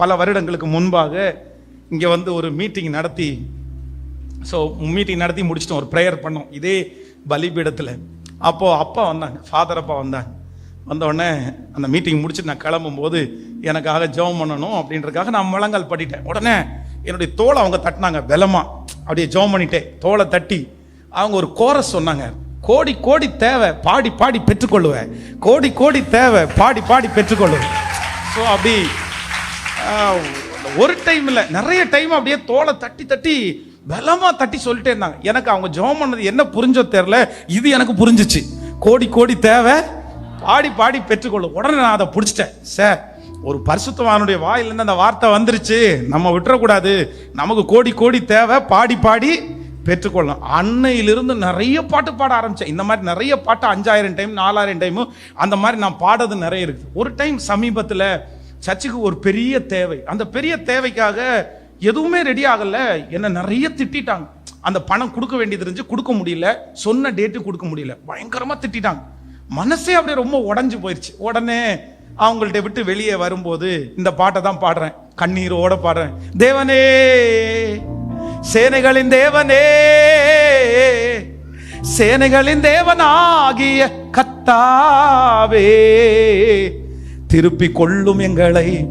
பல வருடங்களுக்கு முன்பாக இங்கே வந்து ஒரு மீட்டிங் நடத்தி ஸோ மீட்டிங் நடத்தி முடிச்சிட்டோம் ஒரு ப்ரேயர் பண்ணோம். இதே பலிபீடத்தில். அப்போது அப்பா வந்தாங்க ஃபாதர் அப்பா வந்தாங்க. வந்தவுடனே அந்த மீட்டிங் முடிச்சுட்டு நான் கிளம்பும்போது எனக்காக ஜெபம் பண்ணணும் அப்படின்றதுக்காக நான் முழங்கால் பண்ணிட்டேன் உடனே என்னுடைய தோலை அவங்க தட்டினாங்க பலமா அப்படியே ஜெபம் பண்ணிட்டேன். தோலை தட்டி அவங்க ஒரு கோரஸ் சொன்னாங்க. கோடி கோடி தேவை பாடி பாடி பெற்றுக்கொள்ளுவேன். கோடி கோடி தேவை பாடி பாடி பெற்றுக்கொள்ளுவேன். ஸோ அப்படி ஒரு டைம் இல்லை. நிறைய டைம் அப்படியே தோலை தட்டி தட்டி பலமாக தட்டி சொல்லிட்டே இருந்தாங்க. எனக்கு அவங்க ஜெபம் பண்ணது என்ன புரிஞ்சோ தெரில இது எனக்கு புரிஞ்சுச்சு. கோடி கோடி தேவை. பாடி பாடி பெற்றுக்கொள்ளும் உடனே நான் அதை பிடிச்சிட்டேன். சார் ஒரு பரிசுத்தவானுடைய வாயிலிருந்து அந்த வார்த்தை வந்துருச்சு. நம்ம விட்டுறக்கூடாது. நமக்கு கோடி கோடி தேவை. பாடி பாடி பெற்றுக்கொள்ளலாம் அன்னையிலிருந்து நிறைய பாட்டு பாட ஆரம்பித்தேன் இந்த மாதிரி நிறைய பாட்டு அஞ்சாயிரம் டைம் நாலாயிரம் டைமும் அந்த மாதிரி நான் பாடுறது நிறைய இருக்குது. ஒரு டைம் சமீபத்தில் சர்ச்சுக்கு ஒரு பெரிய தேவை. அந்த பெரிய தேவைக்காக எதுவுமே ரெடி ஆகல. என்ன நிறைய திட்டிட்டாங்க. அந்த பணம் கொடுக்க வேண்டியது இருந்துச்சு கொடுக்க முடியல. சொன்ன டேட்டு கொடுக்க முடியல. பயங்கரமாக திட்டாங்க மனசே அப்படியே ரொம்ப உடஞ்சி போயிடுச்சு உடனே அவங்கள்ட்ட விட்டு வெளியே வரும்போது இந்த பாட்டை தான் பாடுறேன். கண்ணீரோட பாடுறேன். தேவனே சேனைகளின் தேவனே சேனைகளின் தேவனாகிய கத்தாவே திருப்பி கொள்ளும் எங்களை.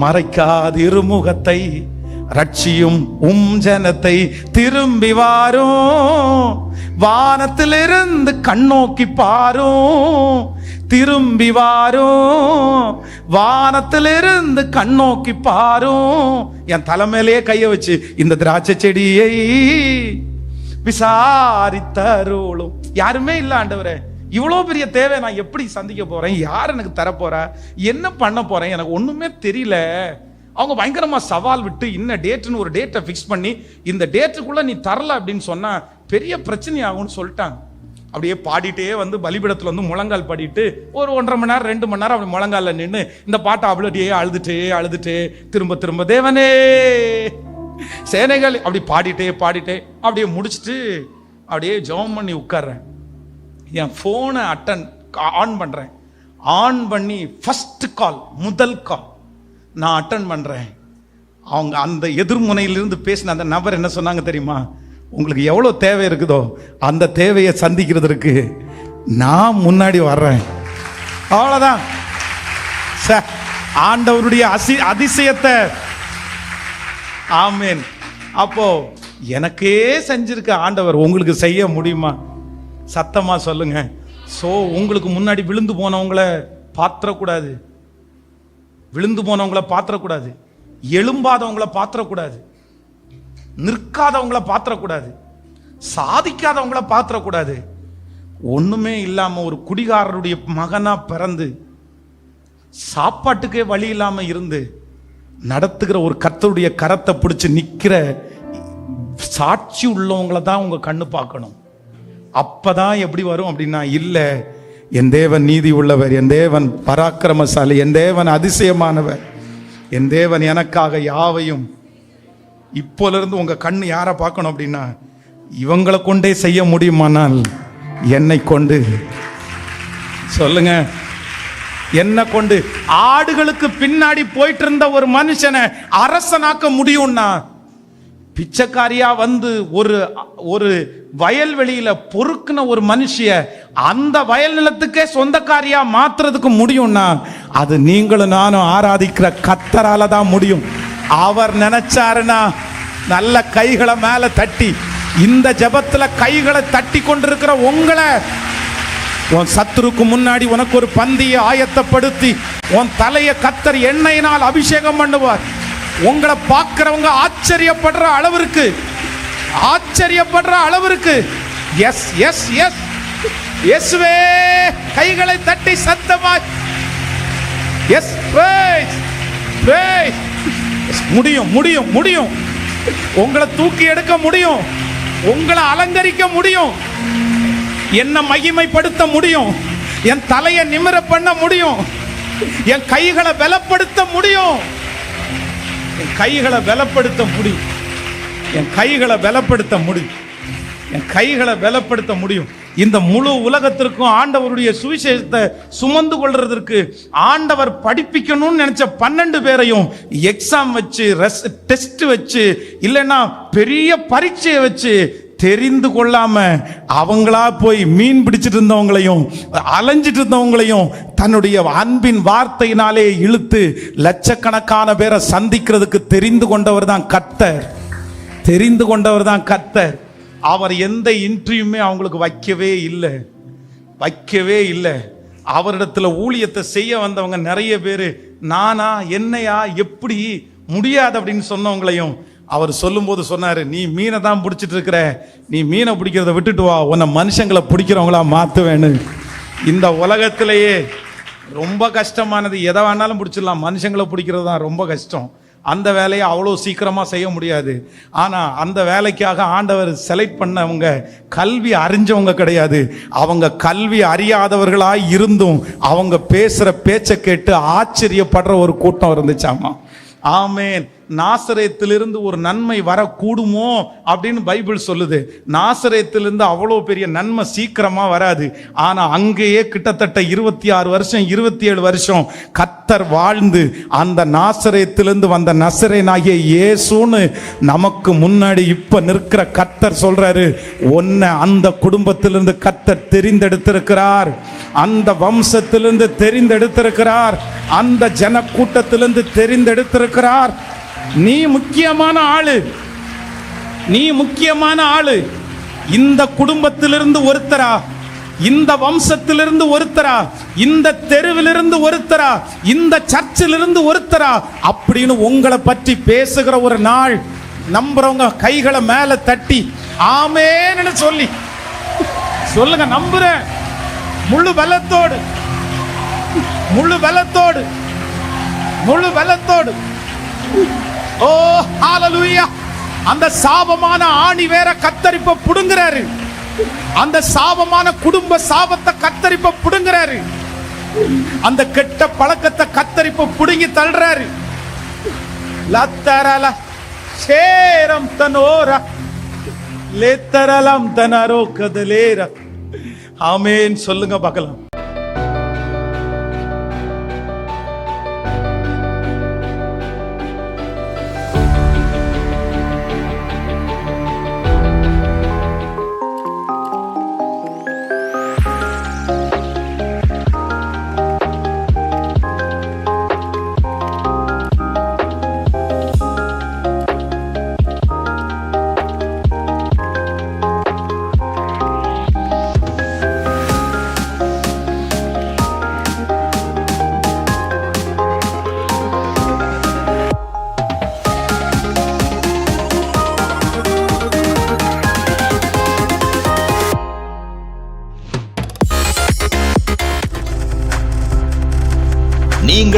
மறைக்காது இருமுகத்தை ரட்சியும் உம் ஜனத்தை திரும்பி வாரும். வானத்திலிருந்து கண்ணோக்கி பாரும். திரும்பி வாரும். வானத்திலிருந்து கண்ணோக்கி பாரும். என் தலைமையிலேயே கைய வச்சு இந்த திராட்சை செடியை விசாரித்தருளும். யாருமே இல்ல ஆண்டவரே. இவ்வளோ பெரிய தேவை நான் எப்படி சந்திக்க போகிறேன் யார் எனக்கு தர என்ன பண்ண போகிறேன் எனக்கு ஒன்றுமே தெரியல. அவங்க பயங்கரமாக சவால் விட்டு இன்ன டேட்டுன்னு ஒரு டேட்டை ஃபிக்ஸ் பண்ணி இந்த டேட்டுக்குள்ளே நீ தரல அப்படின்னு சொன்னால் பெரிய பிரச்சனை ஆகும்னு சொல்லிட்டாங்க. அப்படியே பாடிட்டே வந்து பலிபிடத்தில் வந்து முழங்கால் பாடிட்டு ஒரு ஒன்றரை மணி நேரம் ரெண்டு மணி நேரம் அப்படி முழங்காலில் நின்று இந்த பாட்டை அப்படியே அழுதுட்டே அழுதுட்டே திரும்ப திரும்ப தேவனே! சேனைகள் அப்படி பாடிட்டே பாடிட்டே அப்படியே முடிச்சுட்டு அப்படியே ஜெபம் பண்ணி உட்கார்றேன். என் ஃபோனை அட்டன் ஆன் பண்ணுறேன் ஆன் பண்ணி ஃபஸ்ட்டு கால் முதல் கால் நான் அட்டன் பண்ணுறேன் அவங்க அந்த எதிர்முனையிலிருந்து பேசின அந்த நபர் என்ன சொன்னாங்க தெரியுமா? உங்களுக்கு எவ்வளோ தேவை இருக்குதோ அந்த தேவையை சந்திக்கிறதுக்கு நான் முன்னாடி வர்றேன். அவ்வளோதான் சார் ஆண்டவருடைய அசி அதிசயத்தை. ஆமேன். அப்போ எனக்கே செஞ்சிருக்க ஆண்டவர் உங்களுக்கு செய்ய முடியுமா? சத்தமாக சொல்லுங்க. ஸோ உங்களுக்கு முன்னாடி விழுந்து போனவங்கள பாத்திரக்கூடாது விழுந்து போனவங்கள பாத்திரக்கூடாது எழும்பாதவங்கள பாத்திரக்கூடாது நிற்காதவங்கள பாத்திரக்கூடாது சாதிக்காதவங்கள பாத்திரக்கூடாது ஒன்றுமே இல்லாமல் ஒரு குடிகாரருடைய மகனாக பிறந்து சாப்பாட்டுக்கே வழி இல்லாமல் இருந்து நடத்துகிற ஒரு கத்தருடைய கரத்தை பிடிச்சி நிற்கிற சாட்சி உள்ளவங்கள தான் உங்கள் கண்ணு பார்க்கணும். அப்பதான் எப்படி வரும் அப்படின்னா இல்லை என் தேவன் நீதி உள்ளவர் என் தேவன் பராக்கிரமசாலி என் தேவன் அதிசயமானவர் என் தேவன் எனக்காக யாவையும் இப்போலிருந்து உங்க கண் யாரை பார்க்கணும் அப்படின்னா இவங்களை கொண்டே செய்ய முடியுமானால் என்னை கொண்டு. சொல்லுங்க. என்ன கொண்டு. ஆடுகளுக்கு பின்னாடி போயிட்டு இருந்த ஒரு மனுஷனை அரசனாக்க முடியும்னா பிச்சைக்காரியா வந்து ஒரு ஒரு வயல்வெளியில பொறுக்குன ஒரு மனுஷிய அந்த வயல் நிலத்துக்கே சொந்தக்காரியா மாத்துறதுக்கு முடியும்னா அது நீங்களும் நானும் ஆராதிக்கிற கத்தரால தான் முடியும். அவர் நினைச்சாருன்னா நல்ல கைகளை மேல தட்டி இந்த ஜபத்துல கைகளை தட்டி கொண்டிருக்கிற உங்களை உன் சத்துருக்கு முன்னாடி உனக்கு ஒரு பந்தியை ஆயத்தப்படுத்தி உன் தலையை கத்தர் எண்ணெயினால் அபிஷேகம் பண்ணுவார். உங்களை பார்க்குறவங்க ஆச்சரியப்படுற அளவிற்கு ஆச்சரியப்படுற அளவிற்கு எஸ் எஸ் எஸ் எஸ்வே கைகளை தட்டி சத்தமாய். எஸ் முடியும் முடியும் முடியும். உங்களை தூக்கி எடுக்க முடியும். உங்களை அலங்கரிக்க முடியும். என்ன மகிமைப்படுத்த முடியும். என் தலையை நிமிர பண்ண முடியும். என் கைகளை பலப்படுத்த முடியும். என் கைகளை பலப்படுத்த முடியும். என் கைகளை பலப்படுத்த முடியும். என் கைகளை பலப்படுத்த முடியும். இந்த முழு உலகத்திற்கும் ஆண்டவருடைய சுவிசேஷத்தை சுமந்து கொள்றதற்கு ஆண்டவர் படிப்பிக்கணும்னு நினைச்ச பன்னெண்டு பேரையும் எக்ஸாம் வச்சு டெஸ்ட் வச்சு இல்லைன்னா பெரிய பரீட்சையை வச்சு தெரிந்து கொள்ளாம அவங்களா போய் மீன் பிடிச்சிட்டு இருந்தவங்களையும் அலைஞ்சிட்டு இருந்தவங்களையும் தன்னுடைய அன்பின் வார்த்தையினாலே இழுத்து லட்சக்கணக்கான பேரை சந்திக்கிறதுக்கு தெரிந்து கொண்டவர் தான் கத்தர் தெரிந்து கொண்டவர் தான் கத்தர் அவர் எந்த இன்டர்வியூமே அவங்களுக்கு வைக்கவே இல்லை. வைக்கவே இல்லை. அவரிடத்துல ஊழியத்தை செய்ய வந்தவங்க நிறைய பேர் நானா என்னையா எப்படி? முடியாது அப்படின்னு சொன்னவங்களையும் அவர் சொல்லும்போது சொன்னார் நீ மீனை தான் பிடிச்சிட்டு இருக்கிற. நீ மீனை பிடிக்கிறத விட்டுட்டு வா. உன்னை மனுஷங்களை பிடிக்கிறவங்களா மாத்துவேன்னு. இந்த உலகத்திலேயே ரொம்ப கஷ்டமானது எதை வேணாலும் பிடிச்சிடலாம். மனுஷங்களை பிடிக்கிறது தான் ரொம்ப கஷ்டம். அந்த வேலையை அவ்வளோ சீக்கிரமாக செய்ய முடியாது. ஆனால் அந்த வேலைக்காக ஆண்டவர் செலக்ட் பண்ணவங்க கல்வி அறிஞ்சவங்க கிடையாது. அவங்க கல்வி அறியாதவர்களாக இருந்தும் அவங்க பேசுகிற பேச்சை கேட்டு ஆச்சரியப்படுற ஒரு கூட்டம் இருந்துச்சாமா? ஆமேன். நாசரேத்திலிருந்து ஒரு நன்மை வரக்கூடுமோ அப்படின்னு பைபிள் சொல்லுது. நாசரேத்திலிருந்து அவ்வளோ பெரிய நன்மை சீக்கிரமா வராது. ஆனா அங்கேயே கிட்டத்தட்ட இருபத்தி ஆறு வருஷம் இருபத்தி ஏழு வருஷம் கத்தர் வாழ்ந்து அந்த நாசரேத்திலிருந்து வந்த நசரேனாகிய இயேசுன்னு நமக்கு முன்னாடி இப்ப நிற்கிற கத்தர் சொல்றாரு ஒன்ன அந்த குடும்பத்திலிருந்து கத்தர் தெரிந்தெடுத்திருக்கிறார். அந்த வம்சத்திலிருந்து தெரிந்தெடுத்திருக்கிறார். அந்த ஜன கூட்டத்திலிருந்து தெரிந்தெடுத்திருக்கிறார். நீ முக்கியமான ஆளு. நீ முக்கியமான ஆளு. இந்த குடும்பத்திலிருந்து ஒருத்தரா? இந்த வம்சத்திலிருந்து ஒருத்தரா? இந்த தெருவிலிருந்து ஒருத்தரா? இந்த சர்ச்சிலிருந்து ஒருத்தரா? அப்படின்னு உங்களை பற்றி பேசுகிற ஒரு நாள் நம்புறவங்க கைகளை மேல தட்டி ஆமேன்னு சொல்லி. சொல்லுங்க நம்புறேன். முழு பலத்தோடு. முழு பலத்தோடு. முழு பலத்தோடு. ஓ ஹalleluya. அந்த சாபமான ஆணி வேற கத்தரிப்ப புடுங்குறாரு. அந்த சாபமான குடும்ப சாபத்தை கத்தரிப்ப புடுங்குறாரு. அந்த கெட்ட பழக்கத்தை கத்தரிப்ப புடுங்கி தள்ளுறாரு. லத்தரல சேரம் தனோர லேத்தரலம் தனரோ கதலேர ஆமேன். சொல்லுங்க பார்க்கலாம்.